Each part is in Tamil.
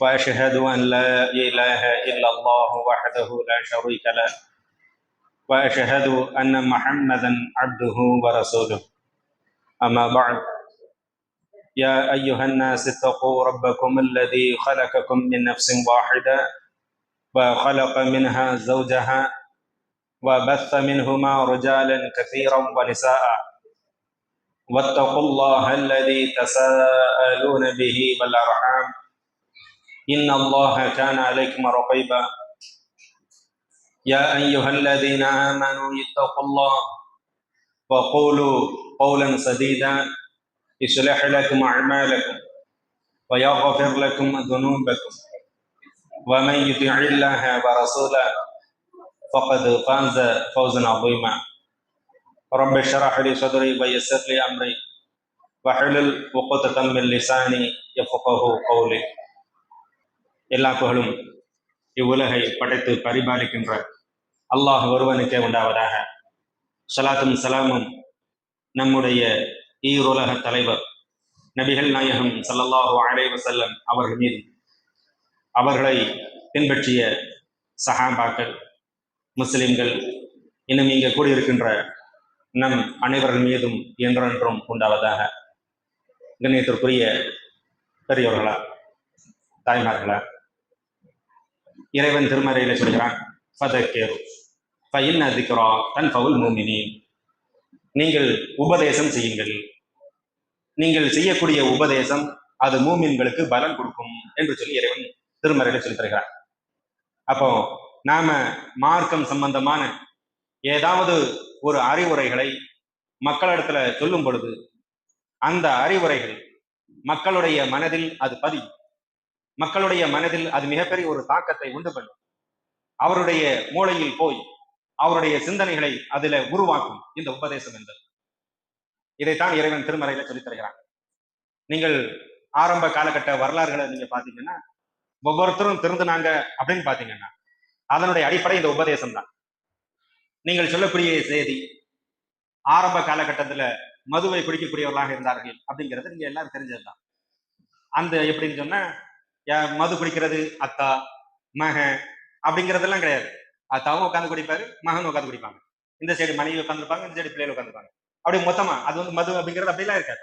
وأشهد أن لا إله إلا الله وحده لا شريك له وأشهد أن محمدا عبده ورسوله. أما بعد يا أيها الناس اتقوا ربكم الذي خلقكم من نفس واحدة وخلق منها زوجها وبث منهما رجالا كثيرا ونساء. واتقوا الله الذي تساءلون به والأرحام. إن الله كان عليكم رقيبا. يا أيها الذين آمنوا اتقوا الله وقولوا قولا سديدا. يصلح لكم أعمالكم ويغفر لكم ذنوبكم. ومن يطع الله ورسوله فقد فاز فوزا عظيما. رب اشرح لي صدري ويسر لي أمري. واحلل عقدة من لساني يفقه قولي. எல்லா புகழும் இவ்வுலகை படைத்து பரிபாலிக்கின்ற அல்லாஹ் ஒருவனுக்கே உண்டாவதாக. சலாத்தும் சலாமும் நம்முடைய ஈருலக தலைவர் நபிகள் நாயகம் சல்லல்லாஹு அலைஹி செல்லம் அவர்கள் மீது அவர்களை பின்பற்றிய சஹாபாக்கள் முஸ்லிம்கள் இன்னும் இங்கே கூடியிருக்கின்ற நம் அனைவர்கள் மீதும் என்றென்றும் உண்டாவதாக. கண்ணியத்திற்குரிய பெரியவர்களா தாய்மார்களா இறைவன் திருமறையில சொல்கிறான் ஃபதக்கேரு ஃபைன் அதிக்ரா தன் ஃபவுல் மூமினி. நீங்கள் உபதேசம் செய்யுங்கள். நீங்கள் செய்யக்கூடிய உபதேசம் அது மூமின்களுக்கு பலன் கொடுக்கும் என்று சொல்லி இறைவன் திருமறையில சொல்லி தருகிறார் அப்போ நாம மார்க்கம் சம்பந்தமான ஏதாவது ஒரு அறிவுரைகளை மக்களிடத்துல சொல்லும் பொழுது அந்த அறிவுரைகள் மக்களுடைய மனதில் அது பதியும். மக்களுடைய மனதில் அது மிகப்பெரிய ஒரு தாக்கத்தை உண்டு பண்ணும். அவருடைய மூளையில் போய் அவருடைய சிந்தனைகளை அதுல உருவாக்கும் இந்த உபதேசம் என்பது. இதைத்தான் இறைவன் திருமறையில சொல்லித் தருகிறான். நீங்கள் ஆரம்ப காலகட்ட வரலாறுகளை நீங்க பாத்தீங்கன்னா ஒவ்வொருத்தரும் திருந்தினாங்க அப்படின்னு பாத்தீங்கன்னா அதனுடைய அடிப்படை இந்த உபதேசம் தான் நீங்கள் சொல்லக்கூடிய செய்தி ஆரம்ப காலகட்டத்துல மதுவை குடிக்கக்கூடியவர்களாக இருந்தார்கள் அப்படிங்கிறது நீங்க எல்லாரும் தெரிஞ்சதுதான். அந்த எப்படின்னு சொன்னா மது குடிக்கிறது? அத்தா மகன் அப்படிங்கிறதெல்லாம் கிடையாது. அத்தாவும் உட்காந்து குடிப்பாரு மகன் உட்காந்து குடிப்பாங்க. இந்த சைடு மனைவி உட்காந்துருப்பாங்க இந்த சைடு பிள்ளைகள் உட்காந்துருப்பாங்க அப்படி மொத்தமா அது வந்து மது அப்படிங்கிறது அப்படிலாம் இருக்காது.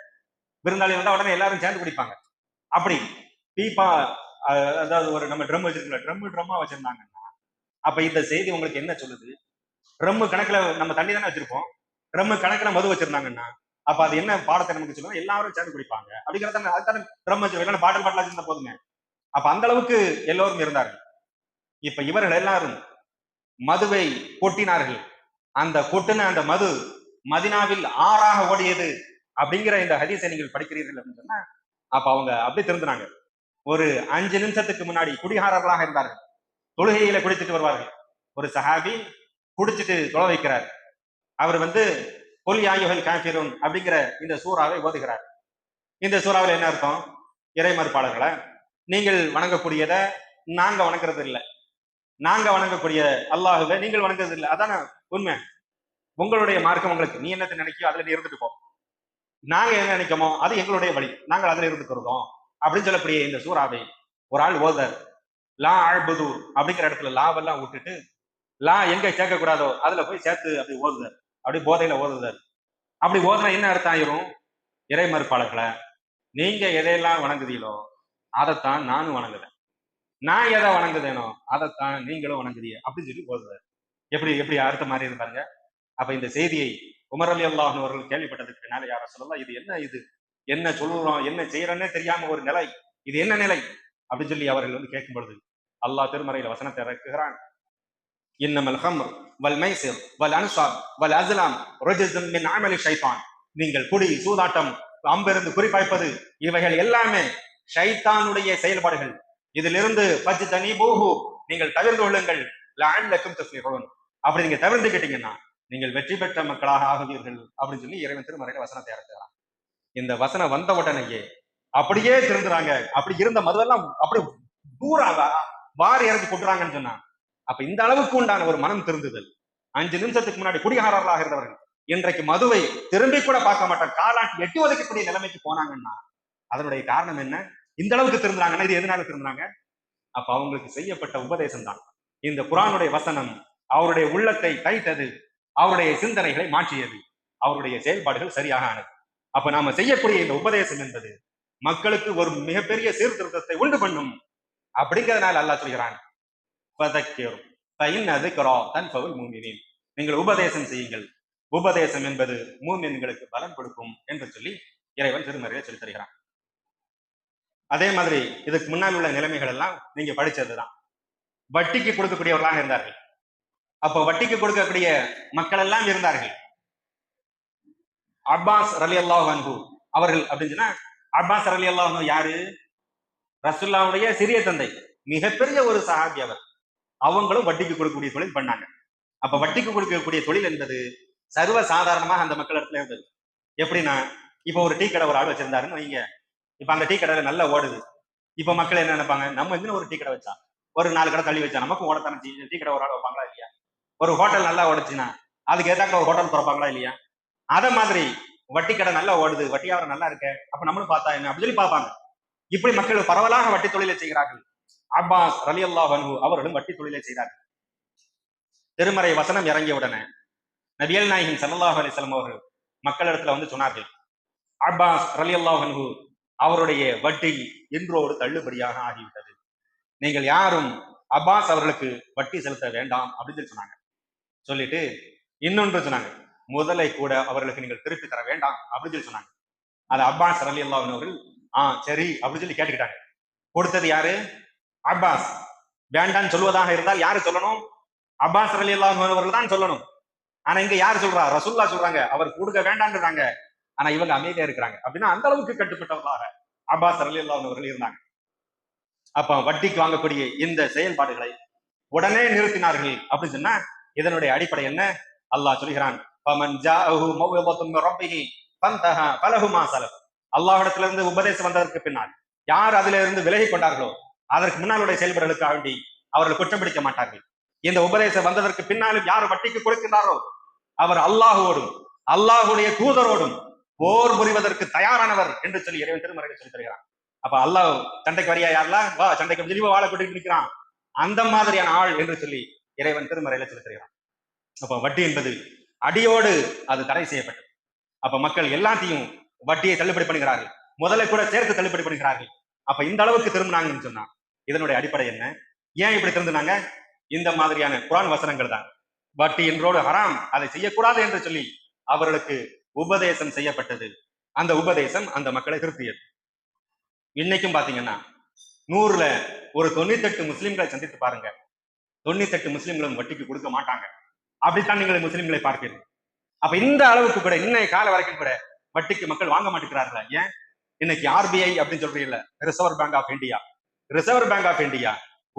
விருந்தாளி வந்தா உடனே எல்லாரும் சேர்ந்து குடிப்பாங்க. அப்படி பீப்பா அதாவது ஒரு நம்ம ட்ரம் வச்சிருக்கோம்ல ட்ரம் ட்ரம்மா வச்சிருந்தாங்கன்னா அப்ப இந்த செய்தி உங்களுக்கு என்ன சொல்லுது? ட்ரம் கணக்குல நம்ம தண்ணி தானே வச்சிருப்போம். ட்ரம் கணக்குல மது வச்சிருந்தாங்கன்னா அப்ப அது என்ன பாடத்தை நமக்கு சொல்லுவோம் எல்லாரும் சேர்ந்து குடிப்பாங்க. அப்படிங்கிறத அதுதானே ட்ரம் வச்சிருக்கோம். பாட்டில் பாட்டில் வச்சிருந்தா போதுமே. அப்ப அந்த அளவுக்கு எல்லோரும் இருந்தார்கள். இப்ப இவர்கள் எல்லாரும் மதுவை கொட்டினார்கள். அந்த கொட்டின அந்த மது மதினாவில் ஆறாக ஓடியது அப்படிங்கிற இந்த ஹதீஸை நீங்கள் படிக்கிறீர்கள் அப்படின்னு சொன்னா அப்ப அவங்க அப்படியே திருந்தினாங்க. ஒரு அஞ்சு நிமிஷத்துக்கு முன்னாடி குடிகாரர்களாக இருந்தார்கள். தொழுகையில குடிச்சிட்டு வருவார்கள். ஒரு சஹாபி குடிச்சிட்டு தொலை வைக்கிறார். அவர் வந்து கொல் யாயுகள் காஃபிரூன் அப்படிங்கிற இந்த சூறாவை ஓதுகிறார். இந்த சூறாவில் என்ன அர்த்தம்? இறை மறுப்பாளர்களை நீங்கள் வணங்கக்கூடியதை நாங்க வணங்குறது இல்லை நாங்க வணங்கக்கூடிய அல்லாஹுவை நீங்கள் வணங்குறது இல்லை அதான உண்மை? உங்களுடைய மார்க்கம் உங்களுக்கு. நீ என்னத்தை நினைக்கியோ அதுல நீ இருந்துட்டு போ. நாங்க என்ன நினைக்கமோ அது எங்களுடைய வழி. நாங்கள் அதுல இருந்துக்கிறோம் அப்படின்னு சொல்லக்கூடிய இந்த சூறாவை ஒரு ஆள் ஓதர் லா ஆழ்புது அப்படிங்கிற இடத்துல லாவெல்லாம் விட்டுட்டு லா எங்க சேர்க்க கூடாதோ அதுல போய் சேர்த்து அப்படி ஓதுதர் அப்படி போதையில ஓதுதர் அப்படி ஓதுனா என்ன அர்த்தம் ஆயிரும்? இறை மறுப்பாளர்களை நீங்க எதையெல்லாம் வணங்குதீங்களோ அதைத்தான் நானும் வணங்குறேன். நான் எதை வணங்குதேனோ அதைத்தான் நீங்களும் வணங்குறீங்க அப்படின்னு சொல்லி போதுவார் எப்படி எப்படி அடுத்த மாறி இருந்தாங்க அப்ப இந்த செய்தியை உமர் அலி அல்லாஹ் அவர்கள் கேள்விப்பட்டதுக்கு பின்னால யார சொல்லலாம் இது என்ன இது? என்ன சொல்லுறோம் என்ன செய்யறோன்னே தெரியாம ஒரு நிலை. இது என்ன நிலை? அப்படின்னு சொல்லி அவர்கள் வந்து கேட்கும் பொழுது அல்லாஹ் திருமறையில வசனத்தை இறக்குகிறான். இன்னமல் ஹம்ர் வல் மைசிர் வல் அன்சார் வல் அஸ்லாம் ருஜுசும் மின் ஷைத்தான். நீங்கள் குடி சூதாட்டம் அம்பிருந்து குறிப்பாய்ப்பது இவைகள் எல்லாமே ஷைத்தானுடைய செயல்பாடுகள். இதிலிருந்து பஜ் தனி போகு நீங்கள் தவிர்ந்து கொள்ளுங்கள். அப்படி நீங்க தவிர்த்துக்கிட்டீங்கன்னா நீங்கள் வெற்றி பெற்ற மக்களாக ஆகுவீர்கள் அப்படின்னு சொல்லி இறைவன் திருமறையில வசனத்தை இறக்குறான் இந்த வசனம் வந்த உடனேயே அப்படியே திருந்துறாங்க. அப்படி இருந்த மதுவெல்லாம் அப்படி தூரம் வாரி இறந்து கொட்டுறாங்கன்னு சொன்னா அப்ப இந்த அளவுக்கு உண்டான ஒரு மனம் திருந்துதல். அஞ்சு நிமிஷத்துக்கு முன்னாடி குடிகாரர்களாக இருந்தவர்கள் இன்றைக்கு மதுவை திரும்பி கூட பார்க்க மாட்டேன் காலாட்டி எட்டி ஒதுக்கக்கூடிய நிலைமைக்கு போனாங்கன்னா அதனுடைய காரணம் என்ன? இந்த அளவுக்கு திரும்பினாங்கன்னா இது எதனால திரும்பினாங்க அப்ப அவங்களுக்கு செய்யப்பட்ட உபதேசம் தான் இந்த குரானுடைய வசனம் அவருடைய உள்ளத்தை தைத்தது அவருடைய சிந்தனைகளை மாற்றியது அவருடைய செயல்பாடுகள் சரியாக ஆனது அப்ப நாம செய்யக்கூடிய இந்த உபதேசம் என்பது மக்களுக்கு ஒரு மிகப்பெரிய சீர்திருத்தத்தை உண்டு பண்ணும் அப்படிங்கிறதுனால அல்லா சொல்கிறான். நீங்கள் உபதேசம் செய்யுங்கள். உபதேசம் என்பது மூமின்களுக்கு பலன் கொடுக்கும் என்று சொல்லி இறைவன் திருமறையை சொல்லி தருகிறான் அதே மாதிரி இதுக்கு முன்னால் உள்ள நிலைமைகள் எல்லாம் நீங்க படிச்சதுதான். வட்டிக்கு கொடுக்கக்கூடியவர்களாக இருந்தார்கள். அப்போ வட்டிக்கு கொடுக்கக்கூடிய மக்கள் எல்லாம் இருந்தார்கள். அப்பாஸ் ரலி அல்லாஹ் அன்ஹு அவர்கள் அப்படின்னு சொன்னா அப்பாஸ் ரலி அல்லாஹ் யாரு? ரசுல்லாவுடைய சிறிய தந்தை மிகப்பெரிய ஒரு சஹாபி அவர். அவங்களும் வட்டிக்கு கொடுக்கக்கூடிய தொழில் பண்ணாங்க. அப்ப வட்டிக்கு கொடுக்கக்கூடிய தொழில் என்பது சர்வ சாதாரணமாக அந்த மக்கள் இடத்துல இருந்தது. எப்படின்னா இப்போ ஒரு டீ கடை ஒரு ஆள் வச்சிருந்தாருன்னு வைங்க. இப்ப அந்த டீ கடையில நல்லா ஓடுது. இப்ப மக்கள் என்ன நினைப்பாங்க? நம்ம இன்னும் ஒரு டீ கடை வச்சா? ஒரு நாலு கடை தள்ளி வச்சா நமக்கு ஓடத்தானே டீ கடை ஒரு ஆள் வைப்பாங்களா இல்லையா? ஒரு ஹோட்டல் நல்லா ஓடுச்சுன்னா அதுக்கு ஏதாக்க ஒரு ஹோட்டல் திறப்பாங்களா இல்லையா? அதை மாதிரி வட்டி கடை நல்லா ஓடுது வட்டி வியாபாரம் நல்லா இருக்கு அப்ப நம்மளும் பார்த்தா என்ன? அப்படி சொல்லி பார்ப்பாங்க. இப்படி மக்கள் பரவலாக வட்டி தொழிலை செய்கிறார்கள். அப்பாஸ் ரலி அல்லாஹ் அவர்களும் வட்டி தொழிலை செய்தார்கள். திருமறை வசனம் இறங்கிய உடனே நபியல் நாயகன் சல்லாஹ் அலிஸ்லாம் அவர்கள் மக்களிடத்துல வந்து சொன்னார்கள். அப்பாஸ் ரலி அல்லாஹ் அவருடைய வட்டி இன்றோடு தள்ளுபடியாக ஆகிவிட்டது. நீங்கள் யாரும் அப்பாஸ் அவர்களுக்கு வட்டி செலுத்த வேண்டாம் அப்படின்னு சொல்லி சொன்னாங்க. சொல்லிட்டு இன்னொன்று சொன்னாங்க. முதலை கூட அவர்களுக்கு நீங்கள் திருப்பி தர வேண்டாம் அப்படின்னு சொல்லி சொன்னாங்க. அது அப்பாஸ் ரலி அல்லா அவர்கள் ஆ சரி அப்படின்னு சொல்லி கேட்டுக்கிட்டாங்க. கொடுத்தது யாரு? அப்பாஸ். வேண்டான்னு சொல்வதாக இருந்தால் யாரு சொல்லணும்? அப்பாஸ் ரலி அல்லா அவர்கள் தான் சொல்லணும். ஆனா இங்க யார் சொல்றா? ரசுல்லா சொல்றாங்க. அவர் கொடுக்க வேண்டான்றாங்க ஆனா இவங்க அமைதியா இருக்கிறாங்க. அப்படின்னா அந்த அளவுக்கு கட்டுப்பட்டவர்களாக அப்பாஸ் ரலி அவர்கள் இருந்தாங்க. அப்ப வட்டிக்கு வாங்கக்கூடிய இந்த செயல்பாடுகளை உடனே நிறுத்தினார்கள் அப்படின்னு சொன்னா இதனுடைய அடிப்படை என்ன? அல்லாஹ் சொல்கிறான் அல்லாஹிடத்துல இருந்து உபதேசம் வந்ததற்கு பின்னால் யார் அதுல இருந்து விலகி கொண்டார்களோ அதற்கு முன்னாலுடைய செயல்பாடுகளுக்காக வேண்டி அவர்கள் குற்றம் பிடிக்க மாட்டார்கள். இந்த உபதேசம் வந்ததற்கு பின்னாலும் யார் வட்டிக்கு கொடுக்கின்றாரோ அவர் அல்லாஹுவோடும் அல்லாஹுடைய தூதரோடும் போர் புரிவதற்கு தயாரானவர் என்று சொல்லி இறைவன் திருமறையில் சொல்லி தருகிறான். அப்ப அல்லாஹ் சண்டைக்கு வரியா யாரெல்லாம் வா சண்டைக்கு சொல்லி வாழ கூட்டிட்டு நிற்கிறான் அந்த மாதிரியான ஆள் என்று சொல்லி இறைவன் திருமறையில சொல்லி தருகிறான். அப்ப வட்டி என்பது அடியோடு அது தடை செய்யப்பட்டது. அப்ப மக்கள் எல்லாத்தையும் வட்டியை தள்ளுபடி பண்ணுகிறார்கள். முதல்ல கூட சேர்த்து தள்ளுபடி பண்ணுகிறார்கள். அப்ப இந்த அளவுக்கு திரும்பினாங்கன்னு சொன்னா இதனுடைய அடிப்படை என்ன? ஏன் இப்படி திரும்பினாங்க? இந்த மாதிரியான குரான் வசனங்கள் தான். வட்டி என்றோடு ஹராம் அதை செய்யக்கூடாது என்று சொல்லி அவர்களுக்கு உபதேசம் செய்யப்பட்டது. அந்த உபதேசம் அந்த மக்களை திருப்தியது இன்னைக்கும் பாத்தீங்கன்னா நூறுல ஒரு தொண்ணூத்தெட்டு முஸ்லிம்களை சந்தித்து பாருங்க. தொண்ணூத்தெட்டு முஸ்லிம்களும் வட்டிக்கு கொடுக்க மாட்டாங்க. அப்படித்தான் நீங்கள் முஸ்லிம்களை பார்ப்பீர்கள். அப்ப இந்த அளவுக்கு கூட இன்னைய கால வரைக்கும் கூட வட்டிக்கு மக்கள் வாங்க மாட்டேங்கிறார்களா? ஏன்? இன்னைக்கு ஆர்பிஐ அப்படின்னு சொல்றீங்கல்ல reserve bank of India reserve bank of India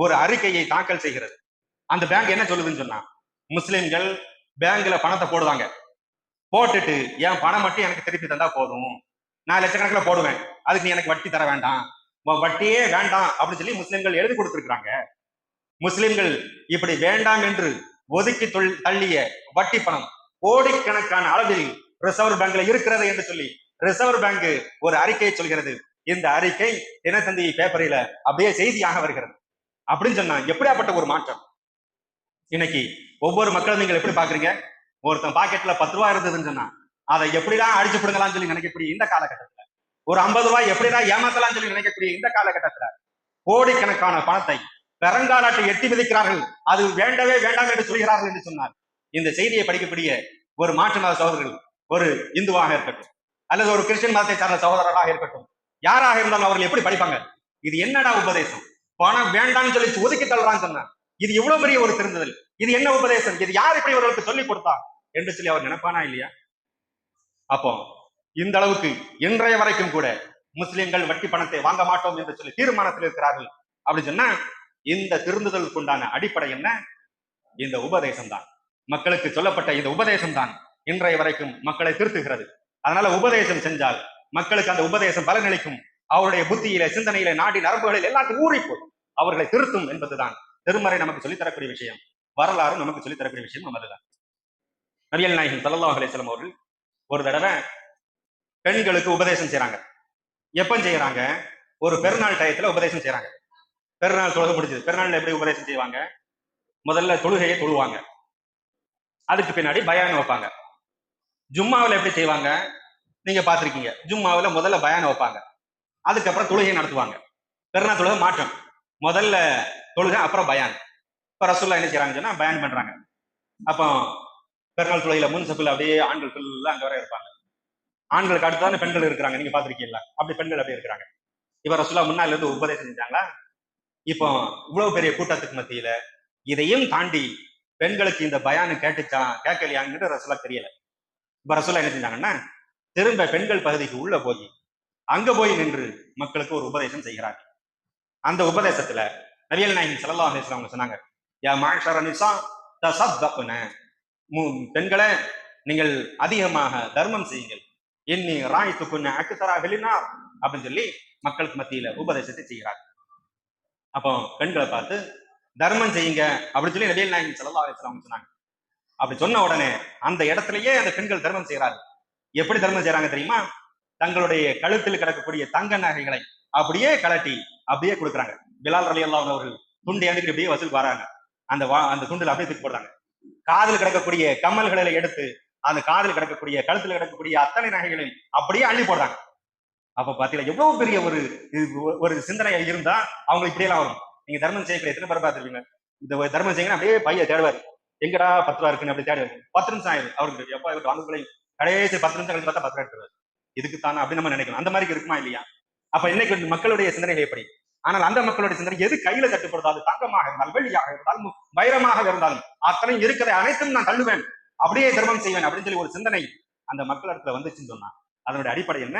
ஒரு அறிக்கையை தாக்கல் செய்கிறது. அந்த பேங்க் என்ன சொல்லுதுன்னு சொன்னா முஸ்லிம்கள் பேங்க்ல பணத்தை போடுவாங்க. போட்டுட்டு என் பணம் மட்டும் எனக்கு திருப்பி தந்தா போதும். நான் லட்சக்கணக்கில் போடுவேன். அதுக்கு நீ எனக்கு வட்டி தர வேண்டாம். வட்டியே வேண்டாம். அப்படின்னு சொல்லி முஸ்லிம்கள் எழுதி கொடுத்துருக்குறாங்க. முஸ்லிம்கள் இப்படி வேண்டாம் என்று ஒதுக்கி தள்ளிய வட்டி பணம் கோடிக்கணக்கான அளவில் ரிசர்வ் பேங்க்ல இருக்கிறது என்று சொல்லி ரிசர்வ் பேங்க் ஒரு அறிக்கையை சொல்கிறது. இந்த அறிக்கை தினத்தந்தி பேப்பரில அப்படியே செய்தியாக வருகிறது. அப்படின்னு சொன்னா எப்படியாப்பட்ட ஒரு மாற்றம்? இன்னைக்கு ஒவ்வொரு மக்களும் நீங்கள் எப்படி பாக்குறீங்க ஒருத்தன் பாக்கெட்ல பத்து ரூபா இருந்ததுன்னு சொன்னா அதை எப்படிதான் அடிச்சு பிடுங்கலாம்னு சொல்லி நினைக்கக்கூடிய இந்த காலகட்டத்துல ஒரு ஐம்பது ரூபாய் எப்படிதான் ஏமாத்தலாம்னு சொல்லி நினைக்கக்கூடிய இந்த காலகட்டத்துல கோடிக்கணக்கான பணத்தை பெருங்காலாட்டை எட்டி மிதிக்கிறார்கள். அது வேண்டவே வேண்டாம் என்று சொல்கிறார்கள் என்று சொன்னார் இந்த செய்தியை படிக்கக்கூடிய ஒரு மாற்று மத சகோதரர்கள் ஒரு இந்துவாக இருக்கட்டும் அல்லது ஒரு கிறிஸ்டின் மதத்தை சார்ந்த சகோதரராக இருக்கட்டும் யாராக இருந்தாலும் அவர்கள் எப்படி படிப்பாங்க? இது என்னடா உபதேசம்? பணம் வேண்டாம்னு சொல்லி ஒதுக்கி தள்ளுறான்னு சொன்னார் இது இவ்வளவு பெரிய ஒரு திருந்துதல். இது என்ன உபதேசம்? இது யார் இப்படி இவர்களுக்கு சொல்லிக் கொடுத்தா? என்று சொல்லி அவர் நினைப்பானா இல்லையா? அப்போ இந்த அளவுக்கு இன்றைய வரைக்கும் கூட முஸ்லிம்கள் வட்டி பணத்தை வாங்க மாட்டோம் என்று சொல்லி தீர்மானத்தில் இருக்கிறார்கள் அப்படி சொன்னா இந்த திருந்துதலுக்கு உண்டான அடிப்படை என்ன? இந்த உபதேசம் தான். மக்களுக்கு சொல்லப்பட்ட இந்த உபதேசம் தான் இன்றைய வரைக்கும் மக்களை திருத்துகிறது. அதனால உபதேசம் செஞ்சால் மக்களுக்கு அந்த உபதேசம் பலனளிக்கும். அவருடைய புத்தியில சிந்தனையில நாடி நரம்புகளில் எல்லாத்தையும் ஊறி போய் அவர்களை திருத்தும் என்பதுதான் திருமறை நமக்கு சொல்லித்தரக்கூடிய விஷயம். வரலாறு நமக்கு சொல்லி தரக்கூடிய விஷயம் அதுதான். நபியல் நாயகன் சல்லல்லாஹு அலிஸ்லாம் அவர்கள் ஒரு தடவை பெண்களுக்கு உபதேசம் செய்யறாங்க எப்போ செய்யறாங்க ஒரு பெருநாள் டயத்துல உபதேசம் செய்யறாங்க பெருநாள் தொழுகை முடிஞ்சது. பெருநாள் எப்படி உபதேசம் செய்வாங்க? முதல்ல தொழுகையை தொழுவாங்க. அதுக்கு பின்னாடி பயானம் வைப்பாங்க. ஜும்மாவில் எப்படி செய்வாங்க? நீங்க பார்த்துருக்கீங்க. ஜும்மாவில் முதல்ல பயானம் வைப்பாங்க. அதுக்கப்புறம் தொழுகை நடத்துவாங்க. பெருநாள் தொழுகை மாற்றம். முதல்ல தொழுகை அப்புறம் பயான். இப்ப ரசூல்லா என்ன செய்றாங்கன்னு சொன்னா பயன் பண்றாங்க. அப்போ பெருநாள் தொழுகையில முன் சப்பில் அப்படியே ஆண்கள் ஃபுல்லாக அங்கே வர இருப்பாங்க. ஆண்களுக்கு அடுத்தான பெண்கள் இருக்கிறாங்க. நீங்க பாத்திருக்கீங்களா அப்படி பெண்கள் அப்படியே இருக்கிறாங்க. இப்ப ரசுல்லா முன்னால இருந்து உபதேசம் செஞ்சாங்களா? இப்போ இவ்வளவு பெரிய கூட்டத்துக்கு மத்தியில இதையும் தாண்டி பெண்களுக்கு இந்த பயானு கேட்டுச்சா கேட்கலையாங்கிறது ரசூலா தெரியல. இப்ப ரசூலா என்ன செஞ்சாங்கன்னா திரும்ப பெண்கள் பகுதிக்கு உள்ள போய் அங்க போய் நின்று மக்களுக்கு ஒரு உபதேசம் செய்கிறார் அந்த உபதேசத்துல நவியல் நாயகன் ஸல்லல்லாஹு அலைஹி அவங்க சொன்னாங்க யா மாஷர நிசா தஸத்தக்ன பெண்களே நீங்கள் அதிகமாக தர்மம் செய்யுங்கள். இன்னி ராய்த்துக்குன்ன அக்குத்தரா வெளினா அப்படின்னு சொல்லி மக்களுக்கு மத்தியில உபதேசத்தை செய்கிறார். அப்போ பெண்களை பார்த்து தர்மம் செய்யுங்க அப்படின்னு சொல்லி நபியல் நாயகம் ஸல்லல்லாஹு அலைஹி சொன்னாங்க. அப்படி சொன்ன உடனே அந்த இடத்துலயே அந்த பெண்கள் தர்மம் செய்கிறார்கள். எப்படி தர்மம் செய்யறாங்க தெரியுமா? தங்களுடைய கழுத்தில் கிடக்கக்கூடிய தங்க நகைகளை அப்படியே கலட்டி அப்படியே கொடுக்குறாங்க. பிலால் ரலி அல்லாஹ் அவர்கள் துண்டி அனுப்பி அப்படியே வசூல் வராங்க அந்த வா அந்த துண்டில் அப்படியே தூக்கி போடுறாங்க. காதில் கிடக்கக்கூடிய கம்மல்களை எடுத்து அந்த காதில் கிடக்கக்கூடிய கழுத்தில் கிடக்கக்கூடிய அத்தனை நகைகளையும் அப்படியே அள்ளி போடுறாங்க. அப்ப பாத்தீங்களா எவ்வளவு பெரிய ஒரு ஒரு சிந்தனை இருந்தா அவங்க இப்படியெல்லாம் வரும். நீங்க தர்மம் செய்யக்கூடிய எத்தனை பேர் பார்த்துருப்பீங்க? இந்த தர்மம் செய்யணும் அப்படியே பைய தேடுவார். எங்கடா பத்து ரூபா இருக்குன்னு அப்படி தேடுவார். பத்து நிமிஷம் ஆயிரும். அவருக்கு எப்பா இவர் வாங்க கடைசி பத்து நிமிஷம் கழிச்சு பார்த்தா பத்து ரூபா எடுத்துருவார். இதுக்கு தானே அப்படி நம்ம நினைக்கணும். அந்த மாதிரி இருக்குமா இல்லையா? அப்ப இன்னைக்கு மக்களுடைய சிந்தனைகள் எப்படி? ஆனால் அந்த மக்களுடைய சிந்தனை எது கையில கட்டுப்படுதோ அது தங்கமாக இருந்தால் வெள்ளியாக இருந்தாலும் வைரமாக இருந்தாலும் அத்தனை இருக்கிற அனைத்தும் நான் தள்ளுவேன். அப்படியே தர்மம் செய்வேன் அப்படின்னு சொல்லி ஒரு சிந்தனை அந்த மக்கள் இடத்துல வந்துச்சுன்னு சொன்னா அதனுடைய அடிப்படை என்ன?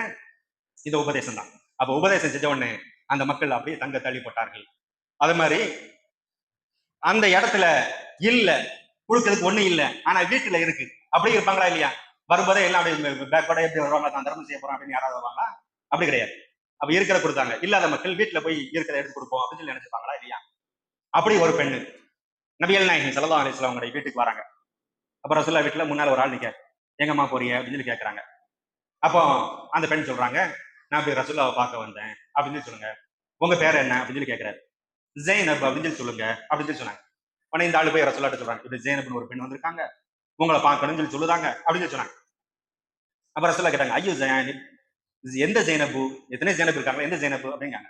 இந்த உபதேசம் தான் அப்ப உபதேசம் செஞ்ச உடனே அந்த மக்கள் அப்படியே தங்க தள்ளி போட்டார்கள். அது மாதிரி அந்த இடத்துல இல்ல கொடுக்கறதுக்கு ஒண்ணு இல்ல ஆனா வீட்டுல இருக்கு. அப்படி இருப்பாங்களா இல்லையா? வரும்போதே எல்லாம் அப்படியே பேக்கோட எப்படி வருவாங்க தான் தர்மம் செய்ய போறோம் அப்படின்னு யாராவது வருவாங்களா? அப்படி கிடையாது. அப்ப இருக்கிற கொடுத்தாங்க. இல்லாத மக்கள் வீட்டுல போய் இருக்கிறத எடுத்து கொடுப்போம் அப்படின்னு சொல்லி நினைச்சிருப்பாங்களா இல்லையா? அப்படி ஒரு பெண்ணு. நபியல் நாயகன் சல்லா அலிஸ்லாம் அவங்களுடைய வீட்டுக்கு வராங்க. அப்புறம் ரசுல்லா வீட்டுல முன்னால ஒரு ஆள் நிக்க எங்கம்மா போறீங்க? அப்படின்னு சொல்லி கேட்கறாங்க அப்போ அந்த பெண் சொல்றாங்க நான் போய் ரசுல்லாவை பார்க்க வந்தேன். அப்படின்னு சொல்லி சொல்லுங்க. உங்க பேர் என்ன? அப்படின்னு சொல்லி கேட்கிறாரு ஜெயினப் அப்படின்னு சொல்லி சொல்லுங்க. அப்படின்னு சொல்லி சொன்னாங்க. உடனே இந்த ஆளு போய் ரசுல்லாட்ட சொல்றாங்க இப்படி ஜெயினப்னு ஒரு பெண் வந்திருக்காங்க. உங்களை பார்க்கணும்னு சொல்லி சொல்லுதாங்க. அப்படின்னு சொல்லி சொன்னாங்க. அப்ப ரசுல்லா கேட்டாங்க ஐயோ ஜெயானிப் எந்த ஜெயினபு எத்தனை ஜெயினப் இருக்காங்க? எந்த ஜெயினபு அப்படிங்காங்க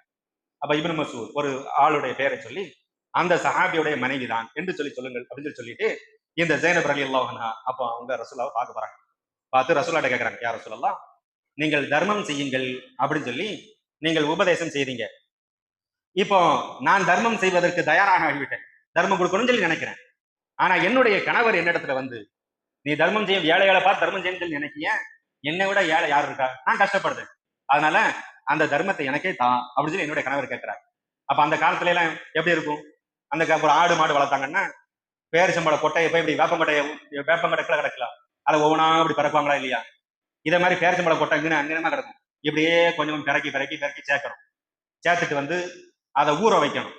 அப்ப இபின் மசூர் ஒரு ஆளுடைய பெயரை சொல்லி அந்த சஹாபியுடைய மனைவி தான் என்று சொல்லி சொல்லுங்கள் அப்படின்னு சொல்லி சொல்லிட்டு இந்த ஜெயினப் அலி அல்லாஹனா அப்போ அவங்க ரசூலாவை பார்க்க போறாங்க. பார்த்து ரசூலாட்ட கேட்கறாங்க யார் ரசூலல்லா நீங்கள் தர்மம் செய்யுங்கள் அப்படின்னு சொல்லி நீங்கள் உபதேசம் செய்தீங்க. இப்போ நான் தர்மம் செய்வதற்கு தயாராக ஆகிவிட்டேன். தர்மம் கொடுக்கணும்னு சொல்லி நினைக்கிறேன். ஆனா என்னுடைய கணவர் என்னிடத்துல வந்து நீ தர்மம் செய்ய ஏழைகளை பார்த்து தர்மம் செய்யணும்னு சொல்லி நினைக்கிய என்னை விட ஏழை யார் இருக்கா? நான் கஷ்டப்படுறேன். அதனால அந்த தர்மத்தை எனக்கே தான் அப்படின்னு சொல்லி என்னுடைய கணவர் கேட்கிறார். அப்ப அந்த காலத்துல எல்லாம் எப்படி இருக்கும்? அந்த ஒரு ஆடு மாடு வளர்த்தாங்கன்னா பேரிச்சம்பழ கொட்டையை போய் இப்படி வேப்பங்கொட்டையை வேப்பங்கொட்டை கீழே கிடக்கலாம். அதை ஒவ்வொன்றா இப்படி பறக்குவாங்களா இல்லையா? இதே மாதிரி பேரிச்சம்பழ கொட்டைங்கன்னு இங்கே கிடக்கும். இப்படியே கொஞ்சம் பிறக்கி பிறக்கி பிறக்கி சேர்க்கணும். சேர்த்துட்டு வந்து அதை ஊற வைக்கணும்.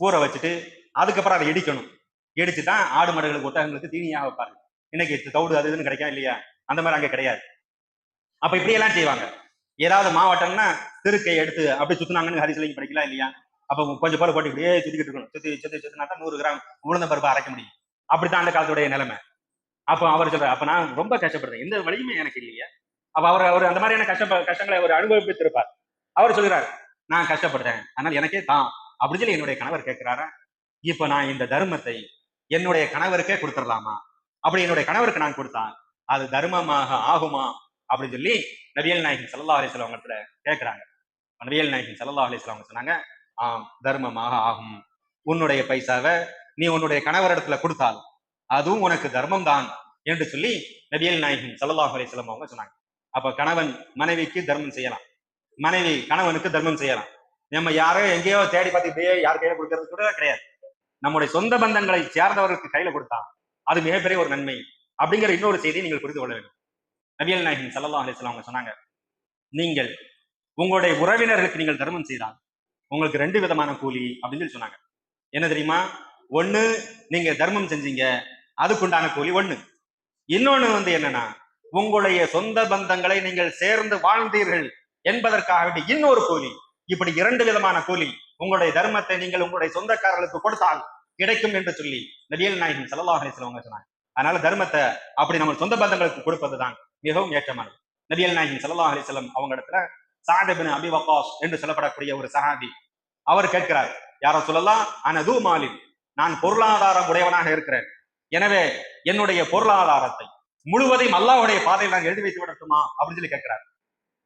ஊற வச்சுட்டு அதுக்கப்புறம் அதை இடிக்கணும். இடிச்சு தான் ஆடு மாடுகளுக்கு ஒட்டகங்களுக்கு தீனியாக வைப்பாரு இன்னைக்கு தவுடு அது இதுன்னு கிடைக்கும் இல்லையா? அந்த மாதிரி அங்கே கிடையாது. அப்ப இப்படியெல்லாம் செய்வாங்க. ஏதாவது மாவட்டம்னா திருக்கை எடுத்து அப்படி சுத்தினாங்கன்னு ஹரிசிலையும் படிக்கலாம் இல்லையா? அப்ப கொஞ்சம் போல போட்டு இப்படியே சுத்திக்கிட்டு இருக்கணும். சுத்தி சுத்தி சுத்தினா தான் நூறு கிராம் உளுந்த பருப்பு அரைக்க முடியும். அப்படித்தான் அந்த காலத்துடைய நிலைமை. அப்ப அவர் சொல்றாரு அப்ப நான் ரொம்ப கஷ்டப்படுறேன். எந்த வழியுமே எனக்கு இல்லையா. அப்ப அவர் அவர் அந்த மாதிரியான கஷ்ட கஷ்டங்களை அவர் அனுபவித்திருப்பார். அவர் சொல்கிறார் நான் கஷ்டப்படுறேன். ஆனால் எனக்கே தான். அப்படின்னு சொல்லி என்னுடைய கணவர் கேட்கிறாரா? இப்ப நான் இந்த தர்மத்தை என்னுடைய கணவருக்கே கொடுத்துடலாமா? அப்படி என்னுடைய கணவருக்கு நான் கொடுத்தா அது தர்மமாக ஆகுமா? அப்படின்னு சொல்லி நபியல் நாயகன் சல்லா அலிஸ்லாம் அவங்கத்துல கேட்கிறாங்க. நபியல் நாயகன் சல்லா அலிஸ்லாம் அவங்க சொன்னாங்க ஆம் தர்மமாக ஆகும். உன்னுடைய பைசாவை நீ உன்னுடைய கணவர் இடத்துல கொடுத்தால் அதுவும் உனக்கு தர்மம் தான் என்று சொல்லி நபியல் நாயகன் சல்லல்லாஹு அலைஹி அவங்க சொன்னாங்க. அப்ப கணவன் மனைவிக்கு தர்மம் செய்யலாம். மனைவி கணவனுக்கு தர்மம் செய்யலாம். நம்ம யாரோ எங்கேயோ தேடி பார்த்து யார் கையில கொடுக்கறது கூட கிடையாது. நம்முடைய சொந்த பந்தங்களை சேர்ந்தவர்களுக்கு கையில கொடுத்தா அது மிகப்பெரிய ஒரு நன்மை. அப்படிங்கிற இன்னொரு செய்தியை நீங்கள் புரிந்து கொள்ள வேண்டும். நபியல் நாயகன் சல்லா அலிஸ்லாம் அவங்க சொன்னாங்க நீங்கள் உங்களுடைய உறவினர்களுக்கு நீங்கள் தர்மம் செய்தால் உங்களுக்கு ரெண்டு விதமான கூலி அப்படின்னு சொல்லி சொன்னாங்க. என்ன தெரியுமா? ஒண்ணு நீங்க தர்மம் செஞ்சீங்க அதுக்குண்டான கூலி ஒண்ணு. இன்னொன்னு வந்து என்னன்னா உங்களுடைய சொந்த பந்தங்களை நீங்கள் சேர்ந்து வாழ்ந்தீர்கள் என்பதற்காக வேண்டி இன்னொரு கூலி. இப்படி இரண்டு விதமான கூலி. உங்களுடைய தர்மத்தை நீங்கள் உங்களுடைய சொந்தக்காரர்களுக்கு கொடுத்தால் கிடைக்கும் என்று சொல்லி நபியல் நாயகன் சல்லல்லாஹு அலைஹி அவங்க சொன்னாங்க. அதனால தர்மத்தை அப்படி நம்ம சொந்த பந்தங்களுக்கு கொடுப்பதுதான் மிகவும் ஏற்றமானது. நபியல் நாயகன் சல்லா அலிசல்லம் அவங்க இடத்துல சாதபின் அபி வக்காஸ் என்று சொல்லப்படக்கூடிய ஒரு சஹாபி அவர் கேட்கிறார் யாரோ சொல்லலாம் அனது மாலின்? நான் பொருளாதாரம் உடையவனாக இருக்கிறேன். எனவே என்னுடைய பொருளாதாரத்தை முழுவதையும் அல்லாவுடைய பாதையில் நான் எழுதி வைத்து விடட்டுமா? அப்படின்னு சொல்லி கேட்கிறார்.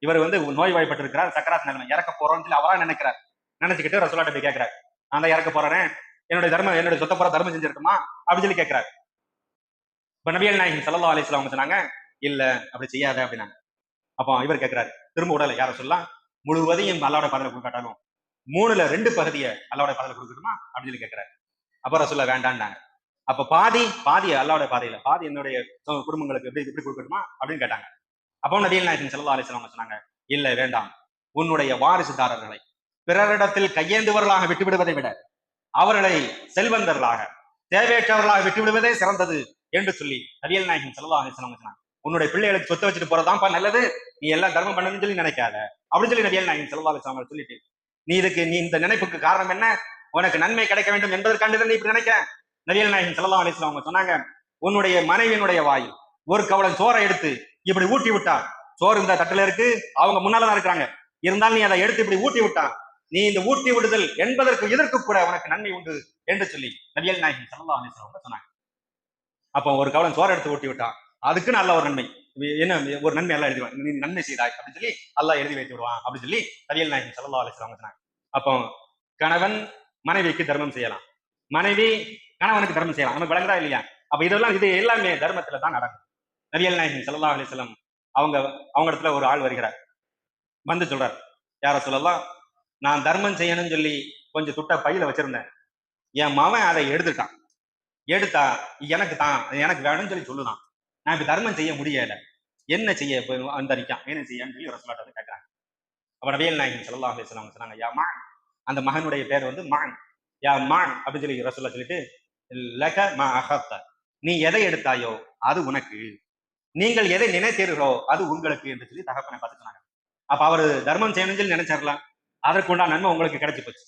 இவர் வந்து நோய் வாய்ப்பட்டிருக்கிறார் சக்கராத் நிலைமை. இறக்க போறோம்னு சொல்லி அவரா நினைக்கிறார். நினைச்சுக்கிட்டு ரசோலாட்ட போய் கேட்கிறார் நான் தான் இறக்க போறேன். என்னுடைய தர்மம் என்னுடைய சொத்த போற தர்மம் செஞ்சிருக்குமா அப்படின்னு சொல்லி கேட்கிறார். இப்ப நபியல் நாயகன் சல்லா அலிஸ்லாம் சொன்னாங்க இல்ல அப்படி செய்யாத அப்படின்னாங்க. அப்போ இவர் கேட்கிறாரு திரும்ப உடலை யார சொல்லலாம்? முழுவதையும் அல்லாவோட பாதையில கொடுக்காட்டாலும் மூணுல ரெண்டு பகுதியை அல்லாவோட பாதையில கொடுக்கணுமா? அப்படின்னு சொல்லி கேட்கிறாரு அப்புறம் சொல்ல வேண்டான்னாங்க அப்ப பாதி பாதி அல்லாவோட பாதையில பாதி என்னுடைய குடும்பங்களுக்கு எப்படி எப்படி கொடுக்கணுமா அப்படின்னு கேட்டாங்க. அப்போ நபியல் நாயகன் சல்லா அலிஸ்லாம் சொன்னாங்க இல்லை வேண்டாம். உன்னுடைய வாரிசுதாரர்களை பிறரிடத்தில் கையேந்துவர்களாக விட்டுவிடுவதை விட அவர்களை செல்வந்தர்களாக தேவையற்றவர்களாக விட்டுவிடுவதே சிறந்தது என்று சொல்லி நபியல் நாயகன் சல்லா அலிஸ்லாம் சொன்னாங்க. உன்னுடைய பிள்ளைகளுக்கு சொத்து வச்சுட்டு போறதான்ப்பா நல்லது. நீ எல்லாம் தர்மம் பண்ணணும்னு சொல்லி நினைக்காத. அப்படின்னு சொல்லி நபியல் நாயகன் சல்லா அலிஸ்லாம் சொல்லிட்டு நீ இதுக்கு நீ இந்த நினைப்புக்கு காரணம் என்ன? உனக்கு நன்மை கிடைக்க வேண்டும் என்பதற்காண்டு நீ இப்படி நினைக்க நபியல் நாயகன் சல்லா அலிஸ்லாம் அவங்க சொன்னாங்க உன்னுடைய மனைவியினுடைய வாய் ஒரு கவளம் சோறை எடுத்து இப்படி ஊட்டி விட்டா சோறு இந்த தட்டுல இருக்கு அவங்க முன்னாலதான் இருக்கிறாங்க. இருந்தாலும் நீ அதை எடுத்து இப்படி ஊட்டி விட்டா நீ இந்த ஊட்டி விடுதல் என்பதற்கு இதற்கு கூட உனக்கு நன்மை உண்டு என்று சொல்லி நபியல் நாயகன் சல்லா அலிஸ்லாம் அவங்க சொன்னாங்க. அப்போ ஒரு கவளம் சோறு எடுத்து ஊட்டி விட்டான். அதுக்கு நல்ல ஒரு நன்மை. என்ன ஒரு நன்மை எல்லாம் எழுதி நீ நன்மை செய்தாய் அப்படின்னு சொல்லி அல்லாஹ் எழுதி வைத்து விடுவான் அப்படின்னு சொல்லி தவியல் நாயகன் சல்லா அலிஸ்லாம் சொன்னாங்க. அப்போ கணவன் மனைவிக்கு தர்மம் செய்யலாம். மனைவி கணவனுக்கு தர்மம் செய்யலாம். நமக்கு விளங்குதா இல்லையா? அப்ப இதெல்லாம் இது எல்லாமே தர்மத்துல தான் நடக்கும். நபியல் நாயகன் சல்லா அலிஸ்லாம் அவங்க அவங்க இடத்துல ஒரு ஆள் வருகிறார். வந்து சொல்றார் யார சொல்லலாம் நான் தர்மம் செய்யணும்னு சொல்லி கொஞ்சம் துட்ட பையில வச்சிருந்தேன். என் மவன் அதை எடுத்துட்டான். எடுத்தா எனக்கு தான் எனக்கு வேணும்னு சொல்லி சொல்லுதான். நான் இப்ப தர்மம் செய்ய முடியல. என்ன செய்ய இப்போ அந்தரிக்கான்? என்ன செய்யான்னு சொல்லி ஒரு வந்து கேட்கறாங்க அப்ப நபியல் நாயகன் சொல்லலாம் அலைஹி சொன்னாங்க யா மான். அந்த மகனுடைய பேர் வந்து மான். யா மான் அப்படின்னு சொல்லி ரசூல்லா சொல்லிட்டு லக மா அஹத்த நீ எதை எடுத்தாயோ அது உனக்கு. நீங்கள் எதை நினைத்தீர்களோ அது உங்களுக்கு என்று சொல்லி தகப்பனை பார்த்து சொன்னாங்க அப்ப அவர் தர்மம் செய்யணும்னு சொல்லி நினைச்சிடலாம் அதற்குண்டான நன்மை உங்களுக்கு கிடைச்சு போச்சு.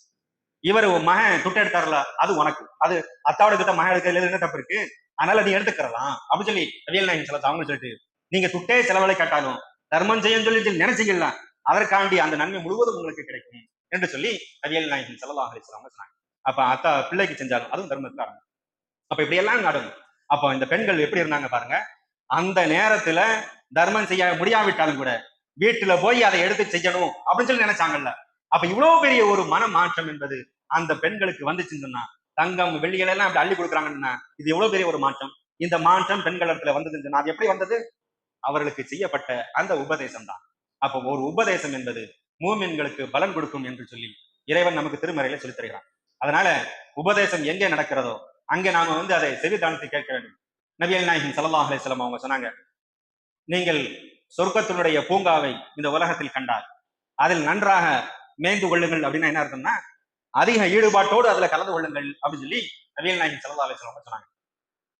இவர் மகன் துட்டு எடுத்தார்ல அது உனக்கு. அது அத்தாவோட கிட்ட மகன் எடுக்கிறதுல என்ன தப்பு இருக்கு? அதனால நீ எடுத்துக்கிறலாம். அப்படின்னு சொல்லி ரவியல் நாயகன் செலவு அவங்க சொல்லிட்டு நீங்க துட்டே செலவழி கேட்டாலும் தர்மம் செய்யும் சொல்லி சொல்லி அதற்காண்டி அந்த நன்மை முழுவதும் உங்களுக்கு கிடைக்கும் என்று சொல்லி ரவியல் நாயகன் செலவு அலைஹி சொன்னாங்க. அப்ப அத்தா பிள்ளைக்கு செஞ்சாலும் அதுவும் தர்மத்துக்கு ஆரம்பம் அப்ப இப்படி எல்லாம் நடக்கும். அப்போ இந்த பெண்கள் எப்படி இருந்தாங்க பாருங்க அந்த நேரத்துல தர்மம் செய்ய முடியாவிட்டாலும் கூட வீட்டுல போய் அதை எடுத்து செய்யணும் அப்படின்னு சொல்லி நினைச்சாங்கல்ல அப்ப இவ்வளவு பெரிய ஒரு மன மாற்றம் என்பது அந்த பெண்களுக்கு வந்துச்சுன்னு சொன்னா தங்கம் வெள்ளிகளை எல்லாம் அப்படி அள்ளி கொடுக்குறாங்கன்னா இது எவ்வளவு பெரிய ஒரு மாற்றம்? இந்த மாற்றம் பெண்கள் இடத்துல வந்ததுன்னு சொன்னா அது எப்படி வந்தது? அவர்களுக்கு செய்யப்பட்ட அந்த உபதேசம் தான் அப்போ ஒரு உபதேசம் என்பது மூமின்களுக்கு பலன் கொடுக்கும் என்று சொல்லி இறைவன் நமக்கு திருமறையில சொல்லித் தருகிறான். அதனால உபதேசம் எங்கே நடக்கிறதோ அங்கே நாம வந்து அதை செவிதானத்தை கேட்க வேண்டும். நபியல் நாயகன் ஸல்லல்லாஹு அலிஸ்லாம் அவங்க சொன்னாங்க நீங்கள் சொர்க்கத்தினுடைய பூங்காவை இந்த உலகத்தில் கண்டார் அதில் நன்றாக மேய்ந்து கொள்ளுங்கள் அப்படின்னா என்ன அர்த்தம்னா அதிக ஈடுபாட்டோடு அதுல கலந்து கொள்ளுங்கள் அப்படின்னு சொல்லி நவீன நாயகம் ஸல்லல்லாஹு ஆலோசனை சொன்னாங்க.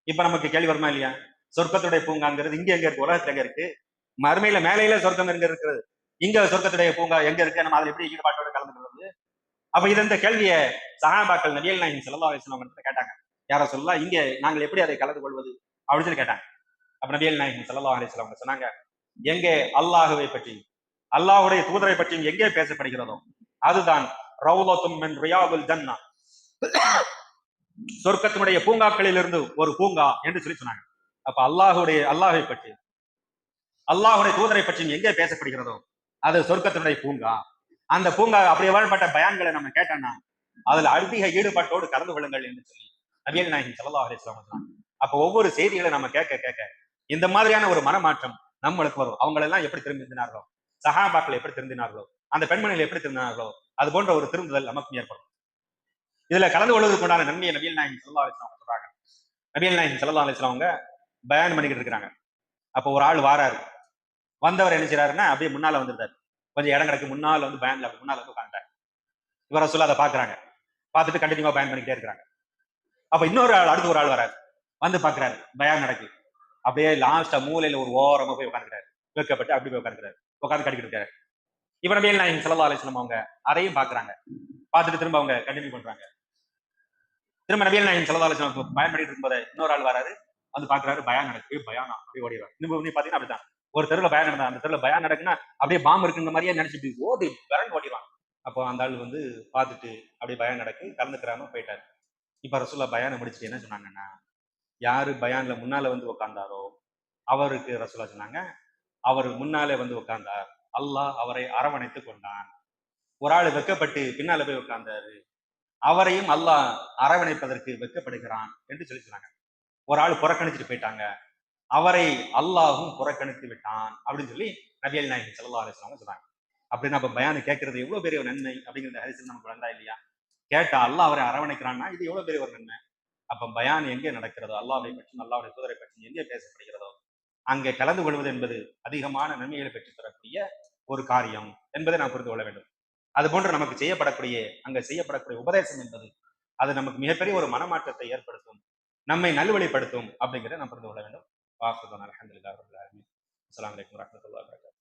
இப்ப நமக்கு கேள்வி வருமா இல்லையா? சொர்க்கத்துடைய பூங்காங்கிறது இங்க எங்க இருக்கு? உலகத்துல எங்க இருக்கு? மறுமையில மேலையில சொர்க்கம் எங்க இருக்கிறது இங்க சொர்க்கத்துடைய பூங்கா எங்க இருக்கு? நம்ம அதுல எப்படி ஈடுபாட்டோட கலந்துக்கிறது அப்ப இது இந்த கேள்வியை சகாபாக்கள் நபியல் நாயகம் ஸல்லல்லாஹு ஆலோசனை கேட்டாங்க. யார சொல்லலாம் இங்க நாங்கள் எப்படி அதை கலந்து கொள்வது? அப்படின்னு சொல்லி கேட்டாங்க. அப்ப நபியல் நாயகம் ஸல்லல்லாஹு ஆலோசனை அவங்க சொன்னாங்க எங்கே அல்லாஹுவை பற்றி அல்லாஹுடைய தூதரை பற்றியும் எங்கே பேசப்படுகிறதோ அதுதான் ரவுலத்தும் ஜன்னா. சொர்க்கத்தினுடைய பூங்காக்களில் இருந்து ஒரு பூங்கா என்று சொல்லி சொன்னாங்க. அப்ப அல்லாஹுடைய அல்லாஹை பற்றி அல்லாஹுடைய தூதரை பற்றியும் எங்கே பேசப்படுகிறதோ அது சொர்க்கத்தினுடைய பூங்கா. அந்த பூங்கா அப்படி வாழ்பட்ட பயான்களை நம்ம கேட்டோம்னா அதுல அதிக ஈடுபாட்டோடு கலந்து கொள்ளுங்கள் என்று சொல்லி நபியல் நாயகன் சல்லா அலைஹி அப்ப ஒவ்வொரு செய்திகளை நம்ம கேட்க கேட்க இந்த மாதிரியான ஒரு மனமாற்றம் நம்மளுக்கு வரும். அவங்க எல்லாம் எப்படி திரும்பினார்களோ சஹாபாக்கள் எப்படி திருந்தினார்களோ அந்த பெண்மணிகள் எப்படி திருந்தினார்களோ அது போன்ற ஒரு திருந்துதல் நமக்கும் ஏற்படும். இதுல கலந்து கொள்வதற்கு உண்டான நன்மையை நபியல் நாயகம் செல்லா அலிஸ்லாம் சொல்றாங்க. நபியல் நாயகம் செல்லா அலிஸ்லாம் அவங்க பயன் பண்ணிக்கிட்டு இருக்கிறாங்க. அப்போ ஒரு ஆள் வாராரு. வந்தவர் என்ன செய்யறாருன்னா அப்படியே முன்னால வந்துருந்தாரு கொஞ்சம் இடம் கிடக்கு முன்னால வந்து பயன்ல அப்படி முன்னால வந்து உட்காந்துட்டார் இவரை சொல்ல அதை பாக்குறாங்க பார்த்துட்டு கண்டினியூவா பயன் பண்ணிக்கிட்டே இருக்கிறாங்க. அப்ப இன்னொரு ஆள் அடுத்து ஒரு ஆள் வராரு. வந்து பாக்குறாரு பயான் நடக்கு அப்படியே லாஸ்டா மூலையில ஒரு ஓரமா போய் உட்காந்துக்கிறாரு வைக்கப்பட்டு அப்படி போய் உட்காந்துக்கிறாரு உட்காந்து கட்டிக்கிட்டு இருக்காரு. இப்ப மேல் நாயகம் ஸல்லல்லாஹு அலைஹி அவங்க அதையும் பாக்குறாங்க பார்த்துட்டு திரும்ப அவங்க கண்டினியூ பண்றாங்க. திரும்ப நபியல் நாயகம் செலவு ஆலோசனை வஸல்லம் பயன் பண்ணிட்டு இருக்கும்போது இன்னொரு ஆள் வராரு. வந்து பாக்குறாரு பயம் நடக்கு பயானா அப்படியே ஓடிடுவார் இன்னும் பாத்தீங்கன்னா அப்படிதான் ஒரு தெருல பயம் நடந்தா அந்த தெருல பயம் நடக்குன்னா அப்படியே பாம்பு இருக்குங்கிற மாதிரியே நினைச்சிட்டு ஓடி விரண்டு ஓடிடுவான் அப்போ அந்த ஆள் வந்து பார்த்துட்டு அப்படியே பயம் நடக்கு கலந்துக்கிறாம போயிட்டாரு. இப்ப ரசூல்லா பயானை முடிச்சுட்டு என்ன சொன்னாங்கன்னா யாரு பயான்ல முன்னால வந்து உட்கார்ந்தாரோ அவருக்கு ரசூலா சொன்னாங்க அவர் முன்னாலே வந்து உட்கார்ந்தார். அல்லாஹ் அவரை அரவணைத்து கொண்டான். ஒரு ஆள் வெக்கப்பட்டு பின்னால போய் உட்கார்ந்தாரு. அவரையும் அல்லாஹ் அரவணைப்பதற்கு வெக்கப்படுகிறான் என்று சொல்லி சொன்னாங்க. ஒரு ஆள் புறக்கணிச்சுட்டு போயிட்டாங்க. அவரை அல்லாஹும் புறக்கணித்து விட்டான் அப்படின்னு சொல்லி நபியல் நாயகி ஸல்லல்லாஹு அலிஸ்லாம் சொன்னாங்க. அப்படின்னு அப்ப பயானு கேட்கறது எவ்வளவு பெரிய ஒரு நன்மை அப்படிங்கிற ஹரிசல் நமக்கு வந்தா இல்லையா? கேட்டா அல்லாஹ் அவரை அரவணைக்கிறான்னா இது எவ்வளவு பெரிய ஒரு நன்மை? அப்ப பயான் எங்கே நடக்கிறதோ அல்லாஹ்வை பற்றி அல்லாவுடைய தூதரை பற்றி எங்கே பேசப்படுகிறதோ அங்கே கலந்து கொள்வது என்பது அதிகமான நன்மைகளை பெற்றுத்தரக்கூடிய ஒரு காரியம் என்பதை நாம் புரிந்து கொள்ள வேண்டும். அது போன்று நமக்கு செய்யப்படக்கூடிய அங்கே செய்யப்படக்கூடிய உபதேசம் என்பது அது நமக்கு மிகப்பெரிய ஒரு மனமாற்றத்தை ஏற்படுத்தும் நம்மை நல்வழிப்படுத்தும் அப்படிங்கிறத நாம் புரிந்து கொள்ள வேண்டும். வாசுதான் அலமதுல்லா அலமி அஸ்லாம் வலைக்கம் வரமத்துல்லா வரகாத்